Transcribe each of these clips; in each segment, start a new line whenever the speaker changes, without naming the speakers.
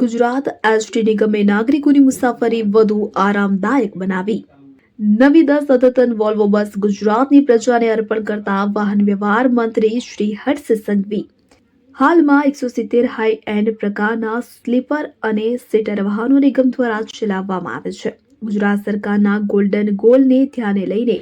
Gujarat ST નિગમે નાગરિકોની મુસાફરી વધુ આરામદાયક બનાવી. નવી દસ અદ્યતન વોલ્વો બસ ગુજરાતની પ્રજાને અર્પણ કરતા વાહન વ્યવહાર મંત્રી શ્રી હર્ષ સંઘવી. હાલમાં એકસો સિત્તેર હાઈ એન્ડ પ્રકારના સ્લીપર અને સીટર વાહનો નિગમ દ્વારા ચલાવવામાં આવે છે. ગુજરાત સરકારના ગોલ્ડન ગોલને ધ્યાને લઈને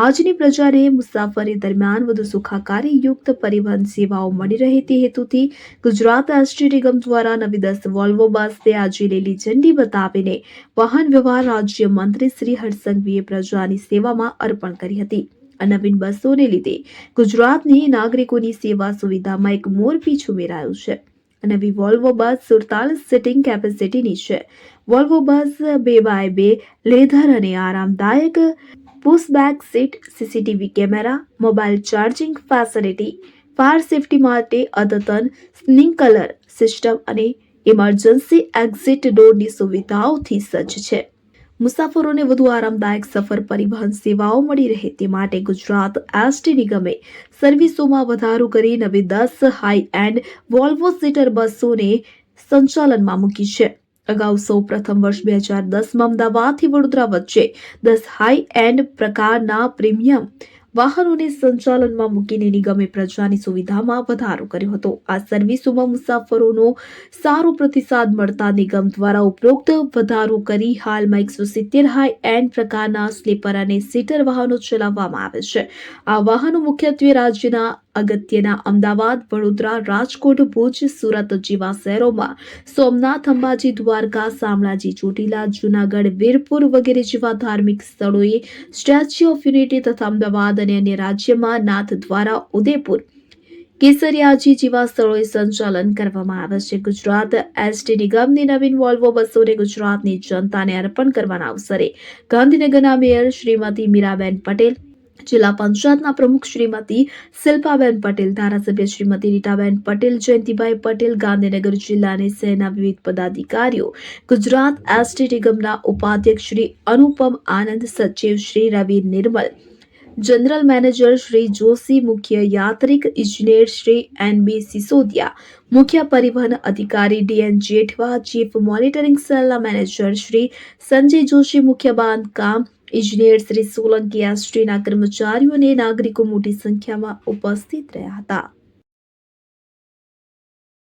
આજની પ્રજાને મુસાફરી દરમિયાન વધુ સુખાકારી યુક્ત પરિવહન સેવાઓ મળી રહે તે હેતુથી ગુજરાત રાષ્ટ્રીય નિગમ દ્વારા નવી દસ વોલ્વો બસને આજે લીલી ઝંડી બતાવીને વાહન વ્યવહાર રાજ્ય મંત્રી શ્રી હરસંઘવીએ પ્રજાની સેવામાં અર્પણ કરી હતી. આ નવીન બસોને લીધે ગુજરાતની નાગરિકોની સેવા સુવિધામાં એક મોરપીછ ઉમેરાયું છે. આ નવી વોલ્વો બસ સુડતાલીસ સીટિંગ કેપેસિટીની છે. વોલ્વો બસ બે બાય બે લેધર અને આરામદાયક pushback seat CCTV camera mobile charging facility fire safety માટે અદ્યતન સ્નિંગ કલર સિસ્ટમ અને ઇમરજન્સી એક્ઝિટ ડોરની સુવિધાઓથી સજ્જ છે. મુસાફરોને વધુ આરામદાયક સફર પરિવહન સેવાઓ મળી રહે તે માટે ગુજરાત એસટી નિગમે સર્વિસોમાં વધારો કરી નવી દસ હાઈ એન્ડ વોલ્વો સીટર બસોને સંચાલનમાં મૂકી છે. અગાઉ સૌ પ્રથમ વર્ષ બે હજાર દસમાં અમદાવાદથી વડોદરા વચ્ચે દસ હાઈ એન્ડ પ્રકારના પ્રીમિયમ વાહનોને સંચાલનમાં મૂકીને નિગમે પ્રજાની સુવિધામાં વધારો કર્યો હતો. આ સર્વિસોમાં મુસાફરોનો સારો પ્રતિસાદ મળતા નિગમ દ્વારા ઉપરોક્ત વધારો કરી હાલમાં એકસો સિત્તેર હાઈ એન્ડ પ્રકારના સ્લીપર અને સીટર વાહનો ચલાવવામાં આવે છે. આ વાહનો મુખ્યત્વે રાજ્યના અગત્યના અમદાવાદ, વડોદરા, રાજકોટ, ભુજ, સુરત જેવા શહેરોમાં સોમનાથ, અંબાજી, દ્વારકા, શામળાજી, ચોટીલા, જૂનાગઢ, વીરપુર વગેરે જેવા ધાર્મિક સ્થળોએ સ્ટેચ્યુ ઓફ યુનિટી તથા અમદાવાદ અને અન્ય રાજ્યમાં નાથ દ્વારા ઉદયપુર, કેસરિયાજી જેવા સ્થળોએ સંચાલન કરવામાં આવે છે. ગુજરાત એસટી નિગમની નવીન વોલ્વો બસોને ગુજરાતની જનતાને અર્પણ કરવાના અવસરે ગાંધીનગરના મેયર શ્રીમતી મીરાબેન પટેલ જિલ્લા પંચાયતના પ્રમુખ શ્રીમતી શિલ્પાબેન પટેલ, ધારાસભ્ય શ્રીમતી રીટાબેન પટેલ, જયંતિભાઈ પટેલ, ગાંધીનગર જિલ્લાની સેના વિવિધ પદાધિકારીઓ, ગુજરાત એસટી નિગમના ઉપાધ્યક્ષ શ્રી અનુપમ આનંદ, સચિવ શ્રી રવિ નિર્મલ, જનરલ મેનેજર શ્રી જોશી, મુખ્ય યાત્રિક ઇજનેર શ્રી એન બી સિસોદિયા, મુખ્ય પરિવહન અધિકારી ડીએન જેઠવા, ચીફ મોનિટરિંગ સેલના મેનેજર શ્રી સંજય જોશી, મુખ્ય બાંધકામ ઇજનેર શ્રી સોલંકી એસટીના કર્મચારીઓ અને નાગરિકો મોટી સંખ્યામાં ઉપસ્થિત રહ્યા હતા.